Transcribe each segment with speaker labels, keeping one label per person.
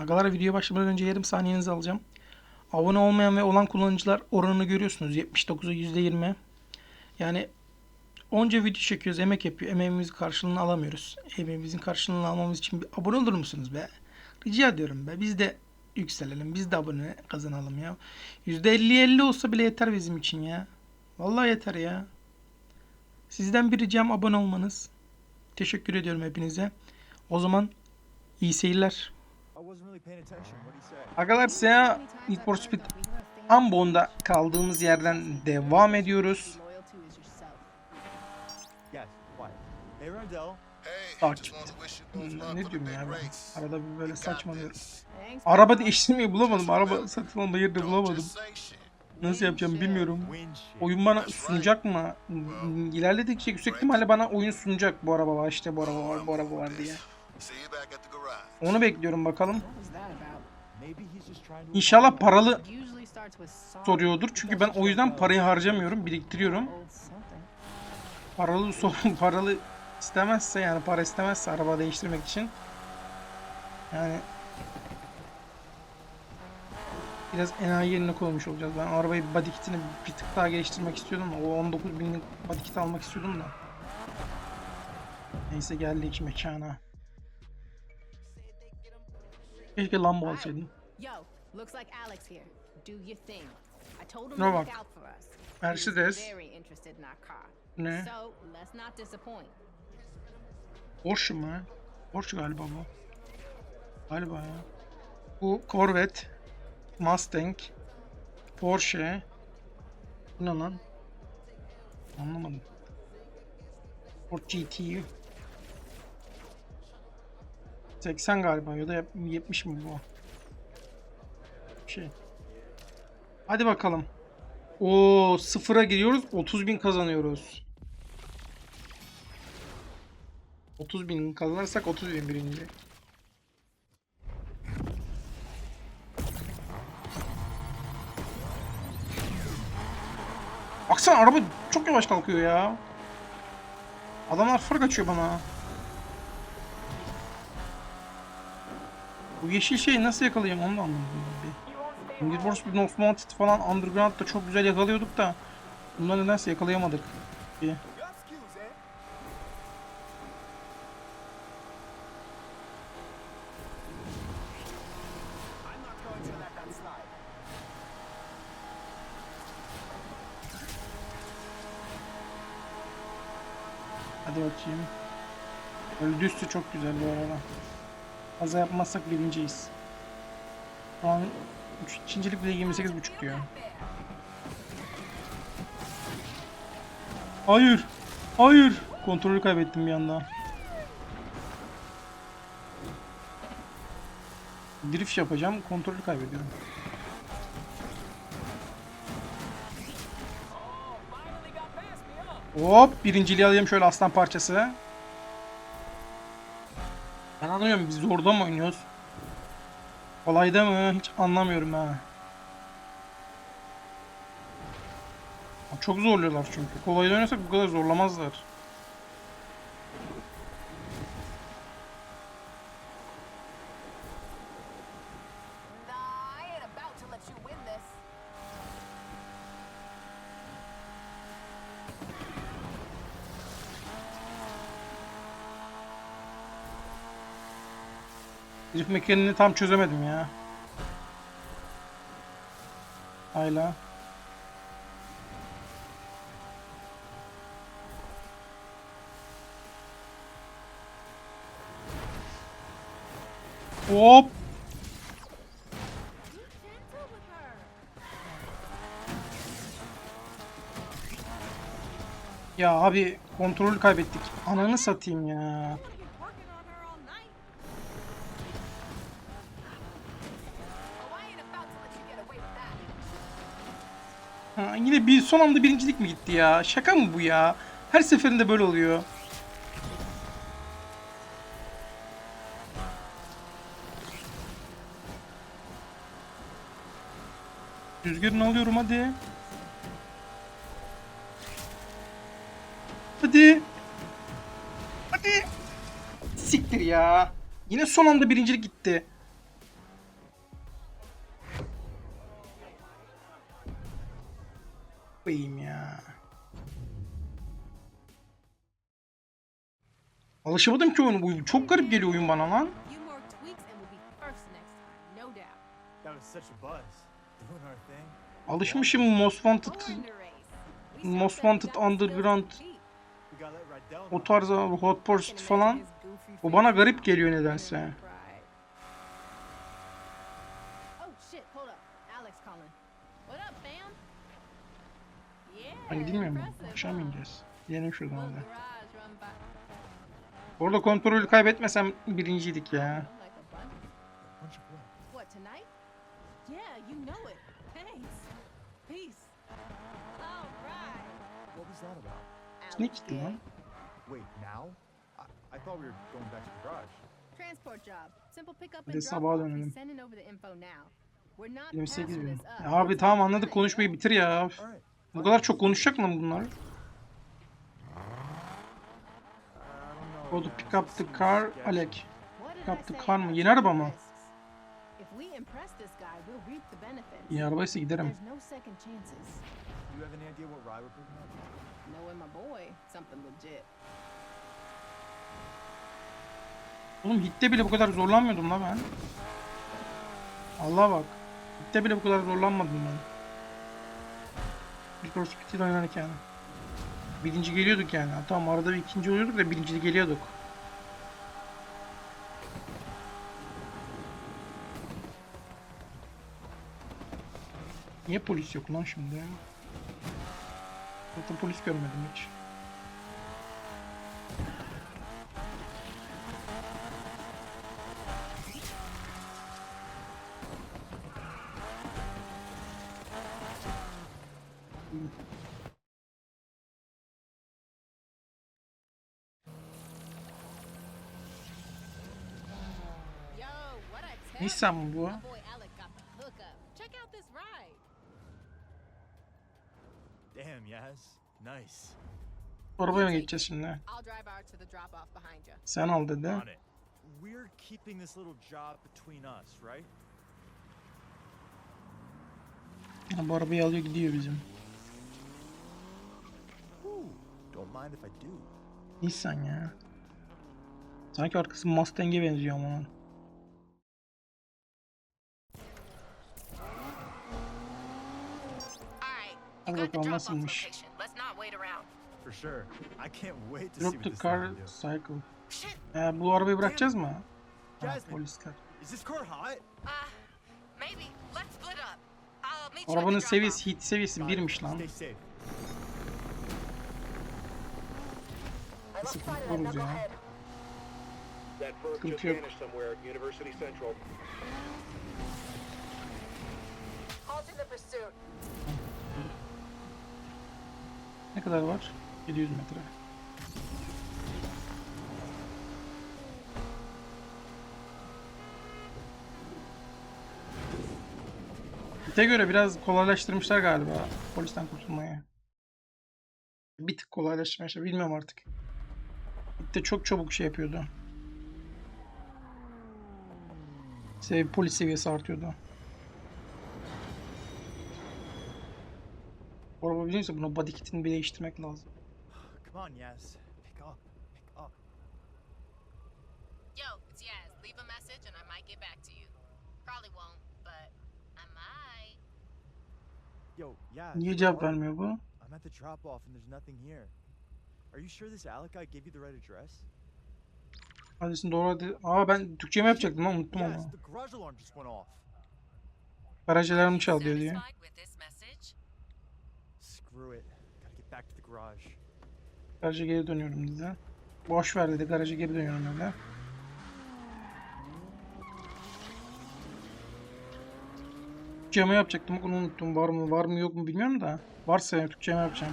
Speaker 1: Agalar videoya başlamadan önce yarım saniyenizi alacağım. Abone olmayan ve olan kullanıcılar oranını görüyorsunuz. 79'a %20. Yani onca video çekiyoruz, emek yapıyor. Emeğimizin karşılığını alamıyoruz. Emeğimizin karşılığını almamız için bir abone olur musunuz be? Rica ediyorum be. Biz de yükselelim. Biz de abone kazanalım ya. %50-50 olsa bile yeter bizim için ya. Vallahi yeter ya. Sizden bir ricam abone olmanız. Teşekkür ediyorum hepinize. O zaman iyi seyirler. Arkadaşlar Need for Speed Ambon'da kaldığımız yerden devam ediyoruz. Takip. Hmm, Ne diyorum ya ben? Arada bir böyle saçmalıyorum. Araba değiştirmeyi bulamadım. Araba satın alma yerini bulamadım. Nasıl yapacağım bilmiyorum. Oyun bana sunacak mı? İlerledikçe yüksek ihtimalle bana oyun sunacak. Bu araba var işte bu araba var bu araba var diye. Onu bekliyorum bakalım. İnşallah paralı
Speaker 2: soruyordur.
Speaker 1: Çünkü ben o yüzden parayı harcamıyorum, biriktiriyorum. Paralı sorun paralı istemezse yani para istemezse araba değiştirmek için yani biraz enayi yerine koymuş olacağız. Ben arabayı body kitini bir tık daha geliştirmek istiyordum. da, O 19 binlik body kit almak istiyordum da. Neyse geldik mekana.
Speaker 2: Him
Speaker 1: No
Speaker 2: to look
Speaker 1: bak. Mercedes. Ne? Porsche mu? Porsche galiba bu. Galiba ya. Bu Corvette, Mustang, Porsche. Bu ne lan? Anlamadım. Ford GT. 80 galiba ya da yap- 70 mi bu? Şey. Hadi bakalım. O sıfıra giriyoruz. 30 bin kazanıyoruz. 30 bin kazanırsak 30 bin birinci. Baksana araba çok yavaş kalkıyor ya. Adamlar fark açıyor bana. Bu yeşil şeyi nasıl yakalayacağım onu da anlamadım. Bir. For Speed Most Wanted falan Underground'da çok güzel yakalıyorduk da bunları nedense yakalayamadık. Bir. Hadi bakayım. Öldüyse çok güzel bu arada. Kaza yapmazsak birinciyiz. Şu an ikincilik bile 28.5 diyor. Hayır. Hayır. Kontrolü kaybettim bir anda. Drift yapacağım. Kontrolü kaybediyorum. Hop birinciliği alayım şöyle aslan parçası. Ben anlamıyorum biz zorda mı oynuyoruz? Kolayda mı? Hiç anlamıyorum ha. Çok zorluyorlar çünkü. Kolayda oynasak bu kadar zorlamazlar.
Speaker 2: Nah, I ain't about to let you win this.
Speaker 1: Drift mekaniğini tam çözemedim ya. Hala. Hop. Ya abi kontrolü kaybettik. Ananı satayım ya. Yine bir son anda birincilik mi gitti ya? Şaka mı bu ya? Her seferinde böyle oluyor. Rüzgarını alıyorum hadi. Hadi. Hadi. Siktir ya. Yine son anda birincilik gitti. Alışamadım ki oyunu. Bu çok garip geliyor oyun bana lan. Alışmışım Most Wanted, Most Wanted Underground o tarz Hot Pursuit falan.
Speaker 2: face
Speaker 1: bana garip geliyor nedense.
Speaker 2: Oh shit, hold up. Alex calling. What
Speaker 1: Orada kontrolü kaybetmesem birinciydik ya.
Speaker 2: like a bunch.
Speaker 3: Bunch of what?
Speaker 2: What, tonight? Yeah, you know it. Thanks. Peace. All right.
Speaker 3: What was that about?
Speaker 1: Ne gitti lan?
Speaker 3: Wait, now? I, I thought we were going back to the garage.
Speaker 2: Transport job. Simple pickup
Speaker 1: Bir de sabaha dönelim.
Speaker 2: He's sending over the info now. We're not
Speaker 1: 28
Speaker 2: passing
Speaker 1: bin. abi tamam anladık konuşmayı bitir ya. Bu kadar çok konuşacak mı bunlar? Go to pick up the car,
Speaker 2: did
Speaker 1: Yaptı
Speaker 2: I say
Speaker 1: kar mı? Yeni araba mı?
Speaker 2: the.
Speaker 1: İyi arabaysa giderim.
Speaker 3: Up?
Speaker 1: Oğlum hitte bile bu kadar zorlanmıyordum la ben. Allah bak. Hitte bile bu kadar zorlanmadım ben. Bir Speed'de oynarken. Birinci geliyorduk yani. Tamam arada bir ikinci oluyorduk da birinci geliyorduk. Niye polis yok lan şimdi? Zaten polis görmedim hiç.
Speaker 2: Out this ride.
Speaker 3: Damn, Yaz. Nice.
Speaker 1: Arabaya mı geçeceğiz şimdi?
Speaker 2: I'll drive out to the drop off behind you.
Speaker 1: Sen al dedi.
Speaker 3: We're keeping this little job between us, right?
Speaker 1: Bu arabayı alıyor gidiyor bizim.
Speaker 3: Ooh, don't mind if I do.
Speaker 1: Nissan ya. Sanki arkası Mustang'e benziyor ama. lan.
Speaker 2: Alright,
Speaker 1: Hadi bakalım nasılmış.
Speaker 2: Let's not wait around.
Speaker 3: For sure. I can't wait to
Speaker 1: car cycle. Ee, bu arabayı bırakacağız mı? Ha, polisler.
Speaker 2: Uh,
Speaker 1: Arabanın seviyesi, hit seviyesi birmiş lan. Sıkıntı ya. Sıkıntı yok. Ne kadar var? 700 metre. Hite göre biraz kolaylaştırmışlar galiba polisten kurtulmayı. Bir tık kolaylaştırmışlar. Bilmiyorum artık. Hitte çok çabuk şey yapıyordu. Sev polis seviyesi artıyordu. Bu araba biliyorsa buna body kitini bir değiştirmek lazım.
Speaker 3: Come on, Yaz. Pick up. Pick up.
Speaker 2: Yo, it's Yaz. Leave a message and I might get back to you. Probably won't, but I might.
Speaker 3: Yo, Yaz.
Speaker 1: Niye cevap vermiyor bu?
Speaker 3: I'm at the drop off and there's nothing here. Are you sure this Alec guy gave you the right address?
Speaker 1: Adresin doğru adres... Aa ben Türkçe mi yapacaktım lan unuttum
Speaker 3: Yes,
Speaker 1: ama.
Speaker 3: the garage alarm
Speaker 1: Garaja geri dönüyorum dedi. Boş ver dedi garaja geri dönüyorum dedi. Türkçe mi yapacaktım onu unuttum. Var mı var mı yok mu bilmiyorum da. Varsa Türkçe mi yapacağım.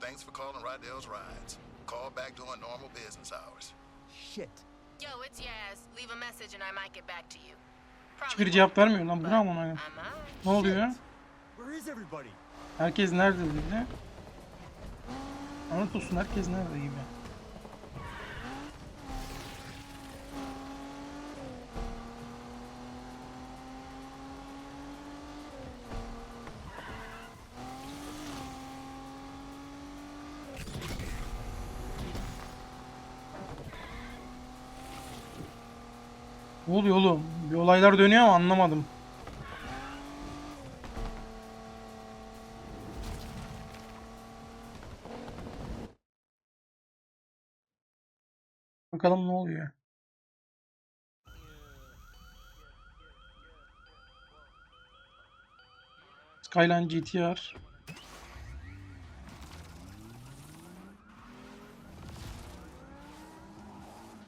Speaker 4: Thanks for calling Rydell's Rides. Call back during normal business hours.
Speaker 3: Shit.
Speaker 2: Yo, it's Yaz. Leave a message and I might get back to you. Won't,
Speaker 1: cevap vermiyor lan. Bu ne amına. Ne oluyor?
Speaker 3: Everybody?
Speaker 1: Herkes nerede dedi? Anlat olsun herkes nerede gibi. Ne oluyor oğlum? Bir olaylar dönüyor ama anlamadım. Bakalım ne oluyor. Skyline GTR.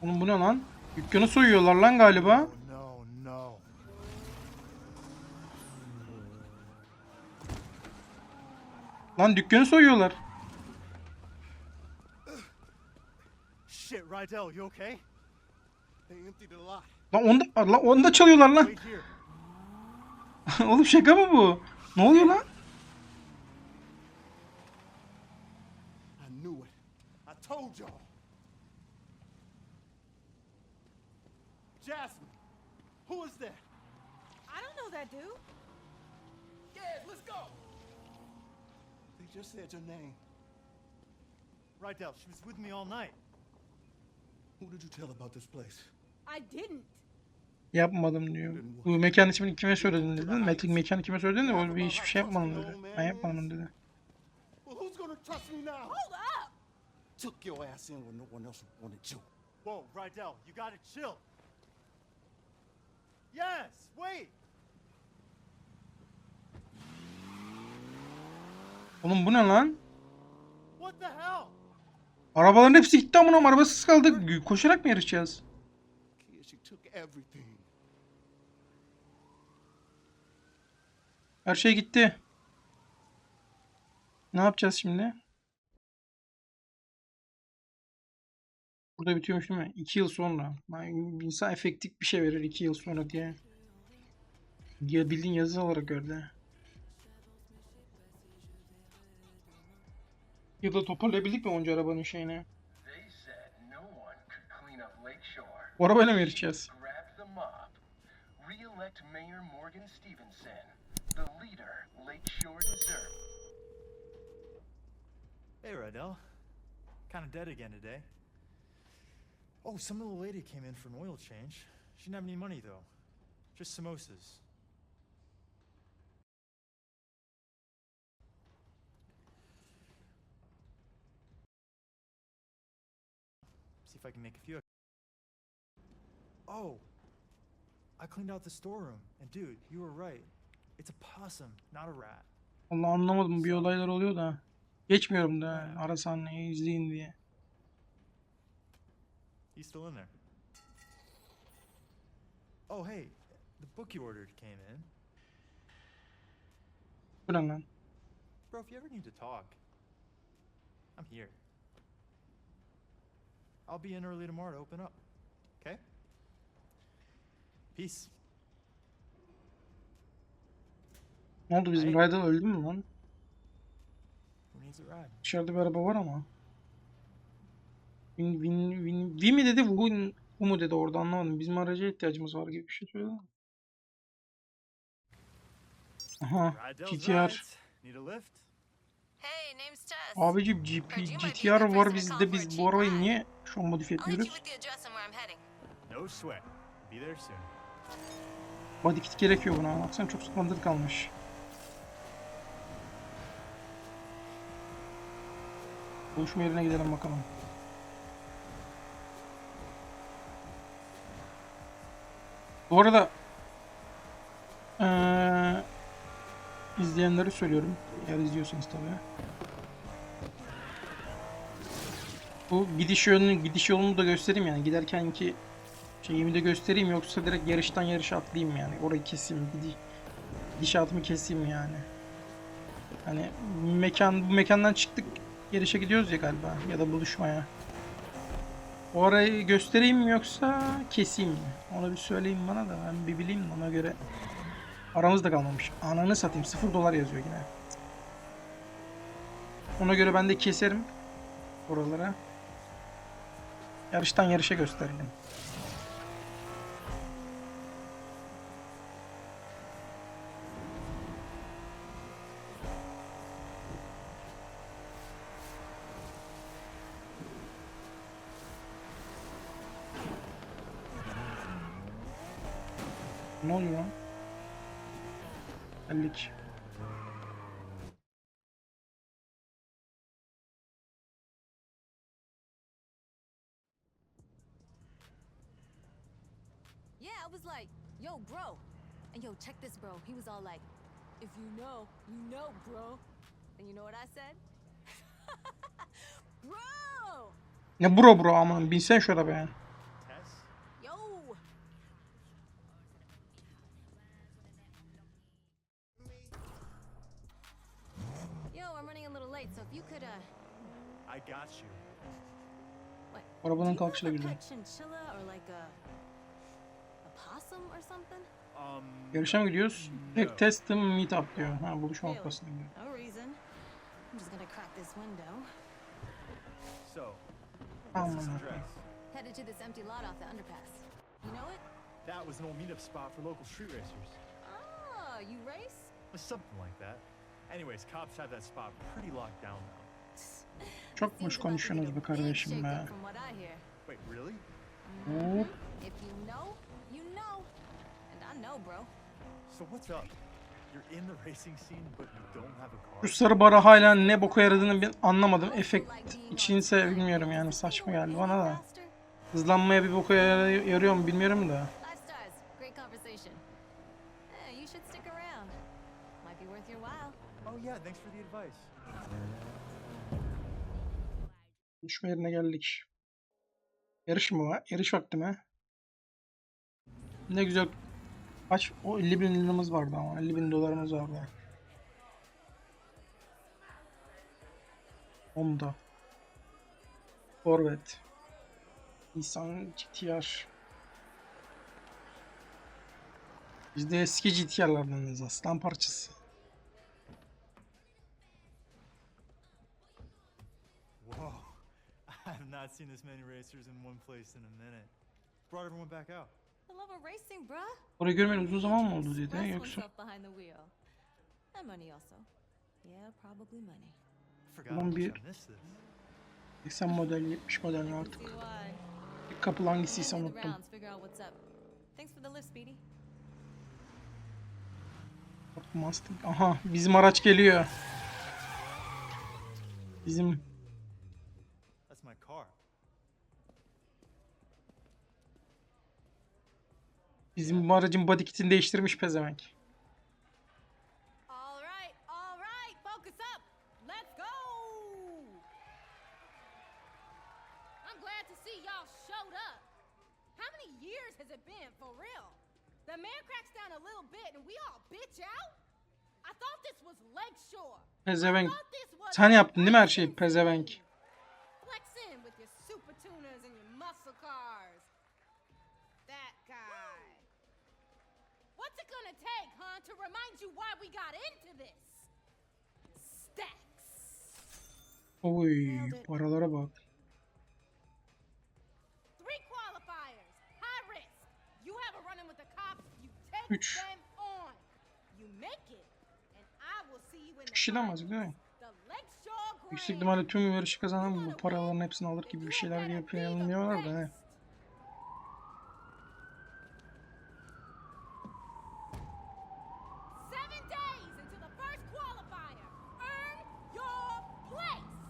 Speaker 1: Oğlum bu ne lan? Dükkanı soyuyorlar lan galiba. Lan dükkanı soyuyorlar.
Speaker 3: Shit, Rydell, you okay?
Speaker 4: They emptied the lot.
Speaker 1: Lan onda, lan onda çalıyorlar lan.
Speaker 3: Wait here.
Speaker 1: Oğlum şaka mı bu? Ne oluyor lan?
Speaker 4: I knew it. I told y'all.
Speaker 3: Jasmine, who is that?
Speaker 2: I don't know that dude.
Speaker 4: Yeah, let's go. They just said your name.
Speaker 3: Rydell, she was with me all night.
Speaker 4: Who did you tell about this place?
Speaker 2: I didn't.
Speaker 1: Yapmadım diyor. Bu mekan ismini kime söyledin dedi. Metin mekanı kime söyledin de öyle bir hiçbir şey yapmadım dedi. Ben yapmadım dedi.
Speaker 4: Well, who's gonna trust me now?
Speaker 2: Hold up!
Speaker 4: Took your ass in when no one else wanted you.
Speaker 3: Whoa, Rydell, you gotta chill. Yes, wait.
Speaker 1: Oğlum bu ne lan?
Speaker 3: What the hell?
Speaker 1: Arabaların hepsi gitti amına arabasız kaldık. Koşarak mı yarışacağız? Her şey gitti. Ne yapacağız şimdi? Burada bitiyormuş değil mi? 2 yıl sonra. Lan bir insan efektif bir şey verir 2 yıl sonra diye. Ya bildiğin yazı olarak gördü. Ya da toparlayabildik mi onca arabanın şeyini?
Speaker 5: They said no one could clean up Lakeshore.
Speaker 1: O arabayla mı yarışacağız?
Speaker 5: Grab up. Re-elect Mayor Morgan Stevenson, the leader Lakeshore deserves.
Speaker 3: Hey, Rydell. Kind of dead again today. Oh, some little lady came in for an oil change. She didn't have any money, though. Just samosas. İf I can make a few. Oh! I cleaned out the storeroom. And dude, you were right. It's a possum, not a rat.
Speaker 1: Allah anlamadım bir olaylar oluyor da. Geçmiyorum da ara sahneyi izleyin diye.
Speaker 3: He's still in there. Oh, hey, the book you ordered came in.
Speaker 1: Bu ne lan?
Speaker 3: Bro, if you ever need to talk, I'm here. I'll be in early tomorrow to open up. Okay? Peace.
Speaker 1: Ne oldu bizim. Raydal öldü mü lan?
Speaker 3: Who needs a ride?
Speaker 1: Dışarıda bir araba var ama. Win, win, win, win mi dedi, win, bu mu dedi orada anlamadım. Bizim araca ihtiyacımız var gibi bir şey söyledi. Aha, GTR.
Speaker 3: right. Need a lift?
Speaker 6: Hey, name's Tess.
Speaker 1: Abicim GP, GTR var bizde biz bu arabayı niye şu an modifiye etmiyoruz? Body kit gerekiyor buna. Baksana çok sıkıntılı kalmış. Buluşma yerine gidelim bakalım. Bu arada eee izleyenleri söylüyorum. Eğer izliyorsanız tabii. Bu gidiş yolunu, gidiş yolunu da göstereyim yani. Giderkenki şeyimi de göstereyim yoksa direkt yarıştan yarışa atlayayım yani. Orayı keseyim, gidi gidişatımı keseyim yani. Hani mekan bu mekandan çıktık yarışa gidiyoruz ya galiba ya da buluşmaya. O arayı göstereyim yoksa keseyim mi? Onu bir söyleyin bana da ben bir bileyim ona göre. Aramızda kalmamış. Ananı satayım 0 dolar yazıyor yine. Ona göre ben de keserim oralara. Yarıştan yarışa gösterelim. Ne oluyor lan? Geldik.
Speaker 2: Bro. He was all like, if you know, you know, bro. And you know what I said? bro!
Speaker 1: Ne bro bro aman binsen şu arabaya.
Speaker 3: Tess?
Speaker 2: Yo! Yo, I'm running a little late, so if you could, uh,
Speaker 3: I got you.
Speaker 2: what?
Speaker 1: Arabanın
Speaker 2: do you
Speaker 1: kalkışı da
Speaker 2: have a
Speaker 1: güzel. Yarışa mı gidiyoruz?
Speaker 3: No.
Speaker 1: testim meet up diyor. Ha buluşma noktasına gidiyor.
Speaker 2: No reason. I'm just gonna crack this window.
Speaker 3: So,
Speaker 1: Aman?
Speaker 2: Headed to this empty lot off the underpass. You know it?
Speaker 3: That was an old meetup spot for local street racers.
Speaker 2: Ah, you race?
Speaker 3: Something like that. Anyways, cops have that spot pretty locked down now.
Speaker 1: Çok
Speaker 2: Seems
Speaker 1: boş
Speaker 2: about to
Speaker 1: konuşuyorsunuz be kardeşim be. Hop.
Speaker 2: If you know, you know. And I know, bro.
Speaker 3: So what's up? You're in the racing scene, but you don't have a
Speaker 1: Şu
Speaker 3: car?
Speaker 1: sarı bara hala ne boka yaradığını ben anlamadım. Efekt içinse bilmiyorum yani saçma geldi bana da. Hızlanmaya bir boka yar- yarıyor mu bilmiyorum da.
Speaker 2: Five stars. Great conversation. You should stick around. Might be worth your while.
Speaker 3: Oh yeah, thanks for the advice.
Speaker 1: Buluşma yerine geldik. Yarış mı var? Yarış vakti mi? Ne güzel. Kaç? O 50 bin liramız vardı ama. 50 bin dolarımız vardı. Honda. Corvette. Nissan GTR. Biz de eski GTR'lardanız aslan parçası.
Speaker 3: Whoa. Not seen this many racers in one place in a minute. Brought everyone back out.
Speaker 1: Orayı görmeyeli uzun zaman mı oldu dedi
Speaker 2: Express
Speaker 1: yoksa?
Speaker 3: much
Speaker 1: bir-
Speaker 3: I missed this.
Speaker 1: 80 model 70 model mi artık? Bir kapı hangisiyse unuttum. Mustang. Aha bizim araç geliyor. Bizim bizim bu aracın body kitini değiştirmiş pezevenk.
Speaker 7: The mayor cracks down a little bit and we all bitch out? I thought this was Lakeshore.
Speaker 1: Pezevenk. Sen yaptın değil mi her şeyi pezevenk?
Speaker 7: You why we got into this? Stacks.
Speaker 1: Oy paralara bak.
Speaker 7: Three qualifiers. High risk. You have a run-in with the cops. You take
Speaker 1: Üç.
Speaker 7: them on. You make it. And I will see you in the
Speaker 1: değil mi?
Speaker 7: Grand.
Speaker 1: Yüksek ihtimalle tüm yarışı kazanan bu paraların hepsini alır gibi bir şeyler gibi planlıyorlar da ne?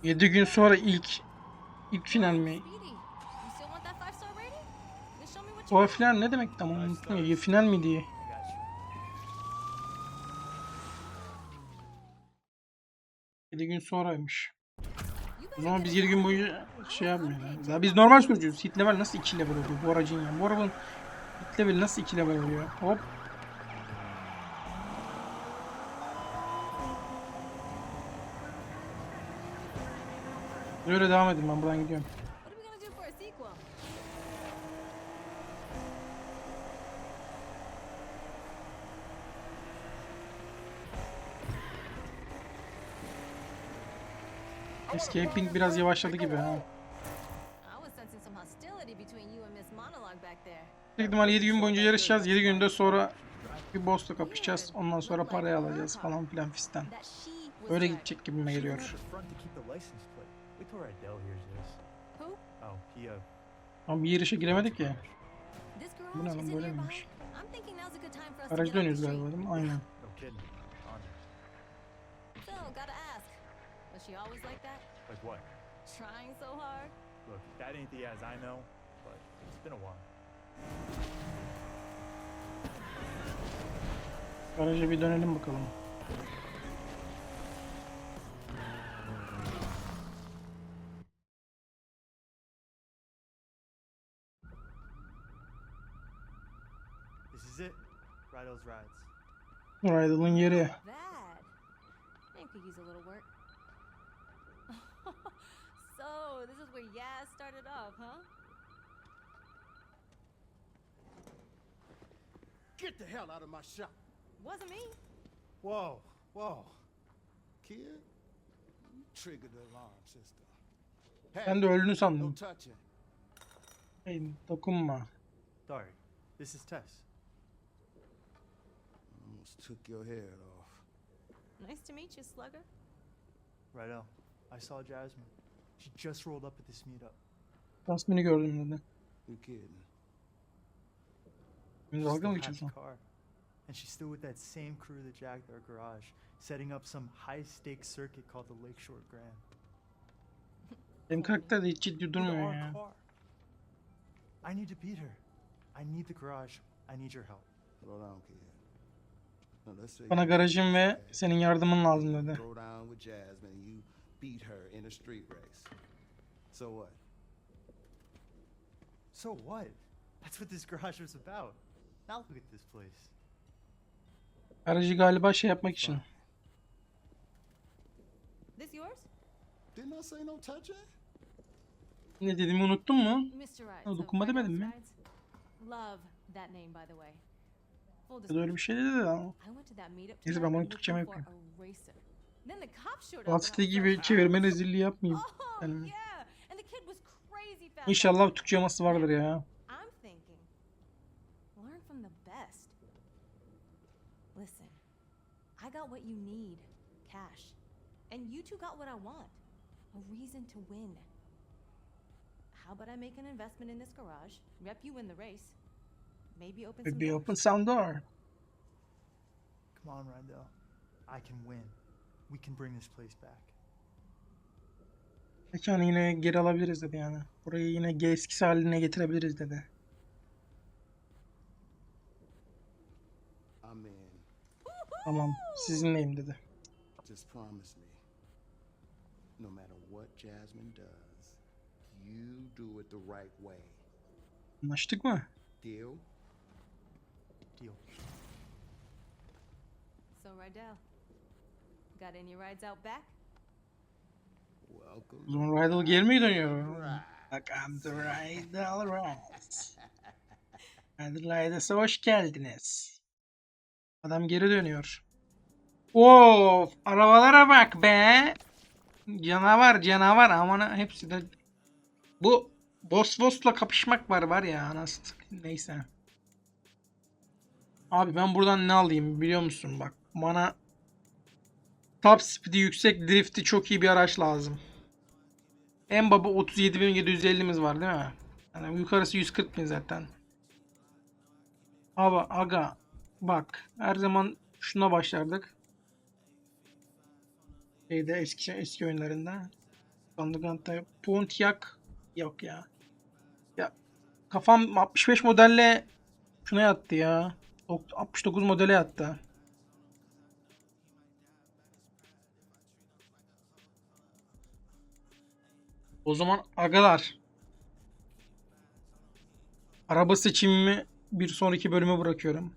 Speaker 1: 7 gün sonra ilk ilk final mi? O final ne demek tam unuttum ya. Final mi diye.
Speaker 3: I got you.
Speaker 1: 7 gün sonraymış. O zaman biz
Speaker 2: a
Speaker 1: 7 gün boyunca şey yapmıyoruz. Ya biz normal sürücüyüz. Hit level nasıl 2 level oluyor bu aracın ya? Bu arabanın hit level nasıl 2 level oluyor? Hop. Böyle devam edin ben buradan gidiyorum. Escaping biraz yavaşladı gibi ha. Büyük ihtimal 7 gün boyunca yarışacağız. 7 günde sonra bir boss'la kapışacağız. Ondan sonra parayı alacağız falan filan fistan. Öyle gidecek gibime geliyor.
Speaker 3: Hears this.
Speaker 2: Who?
Speaker 3: Oh.
Speaker 1: Ama bir yarışa giremedik ya. Bu ne lan böyle miymiş?
Speaker 2: I'm thinking now's Now's a good time for us to
Speaker 1: Garajda
Speaker 2: get off the
Speaker 1: dönüyoruz galiba değil mi? Aynen.
Speaker 2: So, gotta ask. Was she always like that?
Speaker 3: Like what?
Speaker 2: Trying so hard?
Speaker 3: Look, that ain't the as I know, but it's been a while.
Speaker 1: Garaja bir dönelim bakalım.
Speaker 3: Rydell's rides.
Speaker 1: Rydell'ın yeri.
Speaker 2: Bad. Name could use a little work. so, this is where Yaz started off, huh?
Speaker 4: Get the hell out of my shop.
Speaker 2: Wasn't me.
Speaker 3: Whoa, whoa.
Speaker 4: Kid, you triggered the alarm system.
Speaker 1: Ben de öldüğünü sandım. Hey, dokunma.
Speaker 3: Sorry. This is Tess.
Speaker 4: Almost took your head off.
Speaker 2: Nice to meet you, Slugger.
Speaker 3: Rydell, I saw Jasmine. She just rolled up at this meetup.
Speaker 1: Tasmini gördüm dedi.
Speaker 4: You kidding?
Speaker 1: Beni
Speaker 3: She
Speaker 1: dalga
Speaker 3: still
Speaker 1: mı
Speaker 3: has
Speaker 1: geçiyorsun?
Speaker 3: a car. And she's still with that same crew that jacked our garage, setting up some high-stakes circuit called the Lakeshore Grand.
Speaker 1: Benim karakter de hiç ciddi durmuyor ya.
Speaker 3: I need to beat her. I need the garage. I need your help.
Speaker 4: Slow down, kid. Now, let's say
Speaker 1: Bana garajın ve senin yardımın lazım dedi.
Speaker 4: So what?
Speaker 3: So what? That's what this garage was about. Now look at this place.
Speaker 1: Garajı galiba şey yapmak için.
Speaker 2: This yours?
Speaker 4: Didn't I say no touching?
Speaker 1: Ne dediğimi unuttun mu? Ha, dokunma demedim mi?
Speaker 2: Love that name, by the way.
Speaker 1: Ya da öyle bir şey dedi de ama. Neyse, ben bunu Türkçeme yapayım.
Speaker 2: a racer. Then the cops showed up.
Speaker 1: Rahat
Speaker 2: and I
Speaker 1: site
Speaker 2: was
Speaker 1: gibi çevirme rezilliği yapmayayım.
Speaker 2: Oh, fast.
Speaker 1: İnşallah Türkçe yaması vardır ya.
Speaker 2: Listen, I got what you need cash. And you two got what I want a reason to win. How about I make an investment in this garage, rep you in the race, maybe open some
Speaker 1: Maybe
Speaker 2: doors?
Speaker 1: open some door.
Speaker 3: Come on, Rydell. I can win. We can bring this place back.
Speaker 1: Mekanı yine geri alabiliriz dedi yani. Burayı yine eskisi haline getirebiliriz dedi.
Speaker 4: I'm in.
Speaker 1: Tamam sizinleyim dedi.
Speaker 4: Just promise me. No matter what Jasmine does, you do it the right way.
Speaker 1: Anlaştık mı?
Speaker 4: Deal.
Speaker 2: So, Rydell, got any rides out back?
Speaker 1: O
Speaker 4: Welcome.
Speaker 1: zaman Rydell geri mi dönüyor? Bak I'm the Rydell Rides. Rydell Rides'a hoş geldiniz. Adam geri dönüyor. Of arabalara bak be. Canavar canavar aman hepsi de bu Boss Boss'la kapışmak var var ya anasını neyse. Abi ben buradan ne alayım biliyor musun bak bana top speed'i yüksek drift'i çok iyi bir araç lazım. En baba 37.750'miz var değil mi? Yani yukarısı 140.000 zaten. Abi aga bak her zaman şuna başlardık. Şeyde eski eski oyunlarında. Bandugant'ta Pontiac yok ya. Ya kafam 65 modelle şuna yattı ya. Dok- 69 modele yattı. O zaman agalar. Araba seçimimi bir sonraki bölüme bırakıyorum.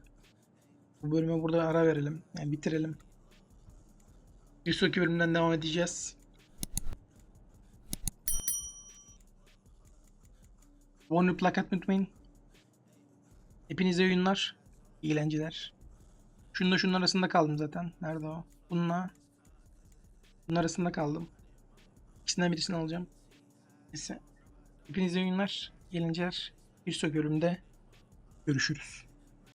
Speaker 1: Bu bölüme burada ara verelim. Yani bitirelim. Bir sonraki bölümden devam edeceğiz. Abone plak atmayı unutmayın. Hepinize oyunlar. eğlenceler. Şununla şunun arasında kaldım zaten. Nerede o? Bununla. Bunun arasında kaldım. İkisinden birisini alacağım. Neyse. Hepinize iyi iyi eğlenceler. Bir sonraki bölümde görüşürüz.